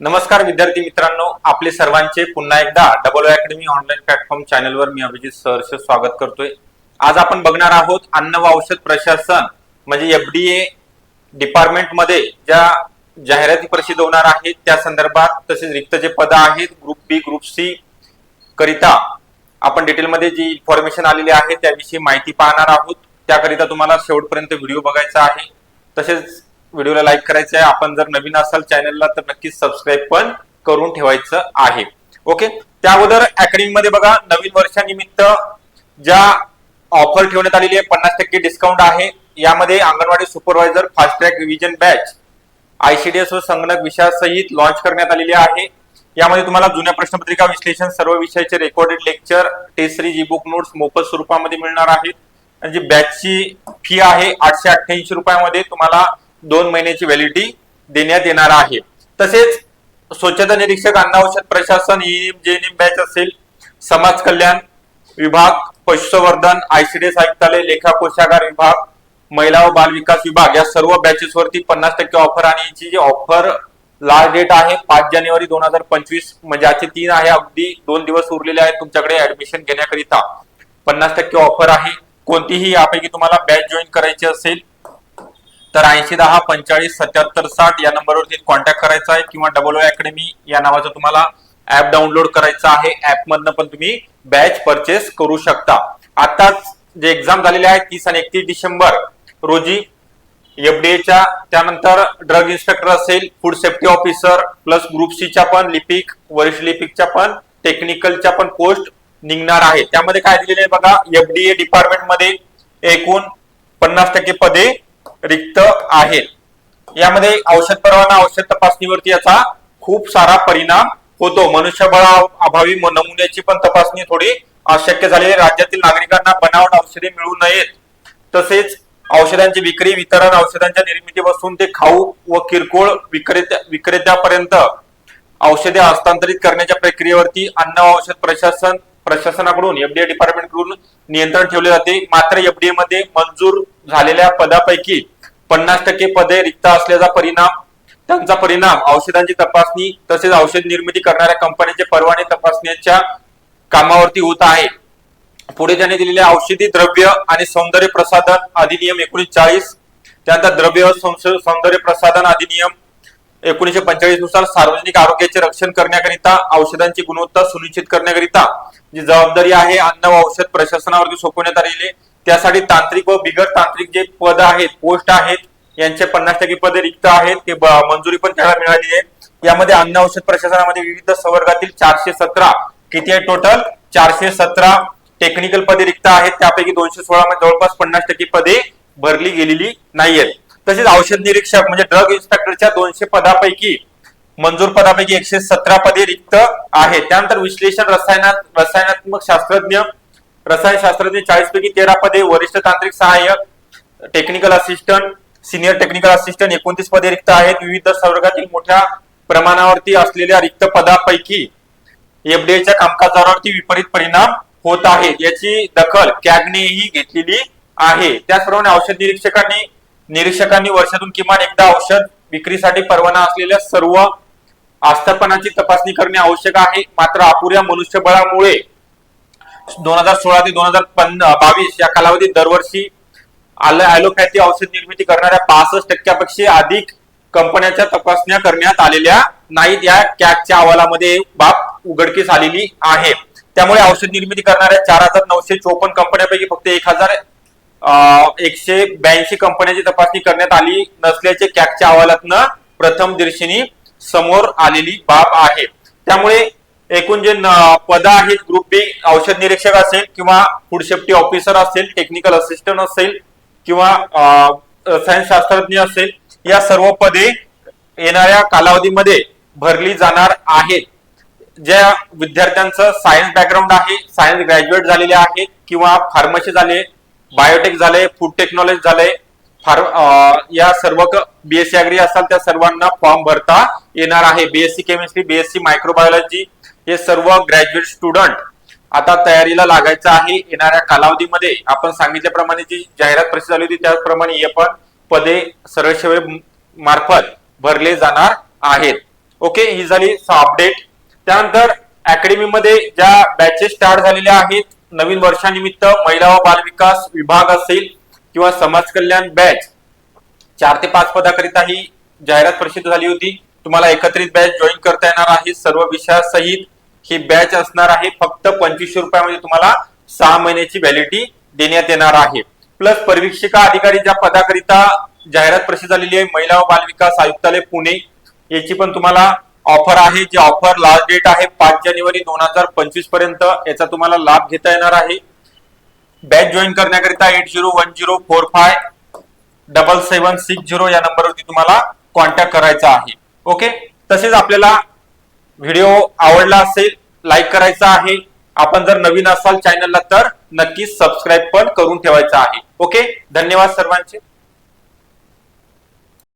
नमस्कार विद्यार्थी मित्रांनो आपले सर्वांचे पुन्हा एकदा डबल अकॅडमी ऑनलाईन प्लॅटफॉर्म चॅनलवर मी अभिजित सहर्ष स्वागत करतोय. आज आपण बघणार आहोत अन्न व औषध प्रशासन म्हणजे एफडीए डिपार्टमेंटमध्ये ज्या जाहिराती प्रसिद्ध होणार आहेत त्या संदर्भात तसेच रिक्त जे पद आहेत ग्रुप बी ग्रुप सी करिता आपण डिटेलमध्ये जी इन्फॉर्मेशन आलेली आहे त्याविषयी माहिती पाहणार आहोत. त्याकरिता तुम्हाला शेवटपर्यंत व्हिडिओ बघायचा आहे. तसेच व्हिडिओला लाईक करायचं आहे आपण जर नवीन असाल चॅनलला तर नक्कीच सबस्क्राईब पण करून ठेवायचं आहे. ओके? त्या अगोदरमध्ये बघा नवीन वर्षानिमित्त ज्या ऑफर ठेवण्यात आलेली आहे पन्नास टक्के डिस्काउंट आहे. यामध्ये Anganwadi supervisor fast track revision batch ICDS व संगणक विषयासहित लॉन्च करण्यात आलेली आहे. यामध्ये तुम्हाला जुन्या प्रश्नपत्रिका विश्लेषण सर्व विषयाचे recorded lecture test series e book notes मोफत स्वरूपामध्ये मिळणार आहेत. आणि जी बॅचची फी आहे आठशे अठ्ठ्याऐंशी रुपयामध्ये तुम्हाला दोन महिन्याची व्हॅलिडिटी देण्यात येणार आहे. तसेच स्वच्छता निरीक्षक अन्न औषध प्रशासन ई बॅच असेल समाज कल्याण विभाग पशुसंवर्धन आयसीडीएस आयुक्तालय लेखा कोशागार विभाग महिला व बाल विकास विभाग या सर्व बॅचेस वरती पन्नास टक्के ऑफर आणि याची जी ऑफर लास्ट डेट आहे पाच जानेवारी दोन हजार पंचवीस म्हणजे आजचे तीन आहे अगदी दोन दिवस उरलेले आहेत तुमच्याकडे ऍडमिशन घेण्याकरिता. पन्नास टक्के ऑफर आहे. कोणतीही यापैकी तुम्हाला बॅच जॉईन करायची असेल तर ऐंशी दहा पंचेचाळीस सत्याहत्तर साठ या नंबरवरती कॉन्टॅक्ट करायचा आहे किंवा डबल अकॅडमी या नावाचं तुम्हाला ऍप डाउनलोड करायचं आहे. ऍप मधनं पण तुम्ही बॅच परचेस करू शकता. आताच जे एक्झाम झालेले आहे तीस आणि एकतीस डिसेंबर रोजी एफडीएच्या त्यानंतर ड्रग इन्स्पेक्टर असेल food safety officer plus group सीच्या पण लिपिक वरिष्ठ लिपिकच्या पण टेक्निकलच्या पण पोस्ट निघणार आहे. त्यामध्ये काय दिलेले आहे बघा एफडीए डिपार्टमेंटमध्ये एकूण पन्नास टक्के पदे रिक्त आहेत यामध्ये औषध परवाना औषध तपासणीवरती याचा खूप सारा परिणाम होतो. मनुष्यबळा अभावी नमुन्याची पण तपासणी थोडी अशक्य झालेली राज्यातील नागरिकांना बनावट औषधे मिळू नयेत. तसेच औषधांची विक्री वितरण औषधांच्या निर्मितीपासून ते खाऊ व किरकोळ विक्रेत्या विक्रेत्यापर्यंत औषधे हस्तांतरित करण्याच्या प्रक्रियेवरती अन्न औषध प्रशासन प्रशासनाकडून एफडीए डिपार्टमेंटकडून नियंत्रण ठेवले जाते. मात्र एफडीए मध्ये मंजूर झालेल्या पदापैकी पन्नास टक्के पदे रिक्त असल्याचा परिणाम त्यांचा परिणाम औषधांची तपासणी तसेच औषध निर्मिती करणाऱ्या कंपन्यांचे परवाने तपासण्याच्या कामावरती होत आहे. पुढे त्याने दिलेले औषधी द्रव्य आणि सौंदर्य प्रसाधन अधिनियम एकोणीस चाळीस त्यानंतर द्रव्य सौंदर्य प्रसाधन अधिनियम एकोणीशे पंचेचाळीसनुसार सार्वजनिक आरोग्याचे रक्षण करण्याकरिता औषधांची गुणवत्ता सुनिश्चित करण्याकरिता जी जबाबदारी आहे अन्न व औषध प्रशासनावरती सोपवण्यात आलेली त्यासाठी तांत्रिक व बिगर तांत्रिक जे पद आहेत पोस्ट आहेत यांचे पन्नास टक्के पदे रिक्त आहेत ते मंजुरी पण त्याला मिळाली आहे. यामध्ये अन्न औषध प्रशासनामध्ये विविध संवर्गातील चारशे सतरा किती आहे टोटल चारशे सतरा टेक्निकल पदे रिक्त आहेत. त्यापैकी दोनशे सोळा मध्ये जवळपास पन्नास टक्के पदे भरली गेलेली नाहीयेत. तसेच औषध निरीक्षक म्हणजे ड्रग इन्स्पेक्टरच्या दोनशे पदापैकी मंजूर पदापैकी एकशे सतरा पदे रिक्त आहेत. त्यानंतर विश्लेषण रसायनात रसायनात्मक शास्त्रज्ञ रसायन शास्त्रज्ञ चाळीस पैकी तेरा पदे वरिष्ठ तांत्रिक सहाय्यक technical assistant senior technical assistant एकोणतीस पदे रिक्त आहेत. विविध संवर्गातील मोठ्या प्रमाणावरती असलेल्या रिक्त पदापैकी एफडीएच्या कामकाजावरती विपरीत परिणाम होत आहेत. याची दखल कॅगनेही घेतलेली आहे. त्याचप्रमाणे औषध निरीक्षकांनी निरीक्षकांनी वर्षातून किमान एकदा औषध विक्रीसाठी परवाना असलेल्या सर्व आस्थापनाची तपासणी करणे आवश्यक आहे. मात्र अपुऱ्या मनुष्यबळामुळे दोन हजार सोळा ते दोन हजार बावीस या कालावधीत दरवर्षी ॲलोपॅथी औषध निर्मिती करणाऱ्या पासष्ट टक्क्यापेक्षा अधिक कंपन्यांच्या तपासण्या करण्यात आलेल्या नाहीत. या कॅगच्या अहवालामध्ये बाब उघडकीस आलेली आहे. त्यामुळे औषध निर्मिती करणाऱ्या चार हजार नऊशे चोपन्न कंपन्यांपैकी फक्त एक हजार एकशे ब्याऐंशी कंपन्यांची तपासणी करण्यात आली नसल्याचे कॅकच्या अहवालातनं प्रथम दर्शनी समोर आलेली बाब आहे. त्यामुळे एकूण जे पद आहेत ग्रुप बी औषध निरीक्षक असेल किंवा फूड सेफ्टी ऑफिसर असेल टेक्निकल असिस्टंट असेल किंवा रसायनशास्त्रज्ञ असेल या सर्व पदे येणाऱ्या कालावधीमध्ये भरली जाणार आहेत. ज्या विद्यार्थ्यांचं सायन्स बॅकग्राऊंड आहे सायन्स ग्रॅज्युएट झालेले आहेत किंवा फार्मसी झाले बायोटेक झाले फूड टेक्नॉलॉजी झाले फार या सर्व बीएससी अग्री असाल त्या सर्वांना फॉर्म भरता येणार आहे. बीएससी केमिस्ट्री बीएससी मायक्रोबायोलॉजी हे सर्व ग्रॅज्युएट स्टुडंट आता तयारीला लागायचं आहे. येणाऱ्या कालावधीमध्ये आपण सांगितल्याप्रमाणे जी जाहिरात प्रसिद्ध झाली होती त्याचप्रमाणे हे पण पदे सरळ सेवे मार्फत भरले जाणार आहेत. ओके ही झाली अपडेट त्यानंतर अकॅडमीमध्ये ज्या बॅचेस स्टार्ट झालेल्या आहेत नवीन वर्षानिमित्त महिला व बालविकास विभाग असेल किंवा समाज कल्याण बॅच चार ते पाच पदाकरिता ही जाहिरात प्रसिद्ध झाली होती. तुम्हाला एकत्रित बॅच जॉईन करता येणार आहे. सर्व विषयासहित ही बॅच असणार आहे. फक्त पंचवीसशे रुपयामध्ये तुम्हाला सहा महिन्याची व्हॅलिडिटी देण्यात येणार आहे. प्लस परीक्षिका अधिकारी ज्या पदाकरिता जाहिरात प्रसिद्ध झालेली आहे महिला व बालविकास आयुक्तालय पुणे याची पण तुम्हाला ऑफर आहे जी ऑफर लास्ट डेट आहे पाच जानेवारी दोन हजार पंचवीसपर्यंत याचा तुम्हाला लाभ घेता येणार आहे. बॅच जॉईन करण्याकरिता eight zero one zero four five double seven six zero या नंबरवरती तुम्हाला कॉन्टॅक्ट करायचा आहे. ओके? तसेच आपल्याला व्हिडिओ आवडला असेल लाईक करायचा आहे. आपण जर नवीन असाल चॅनलला तर नक्कीच सबस्क्राईब पण करून ठेवायचं आहे. ओके? धन्यवाद सर्वांचे.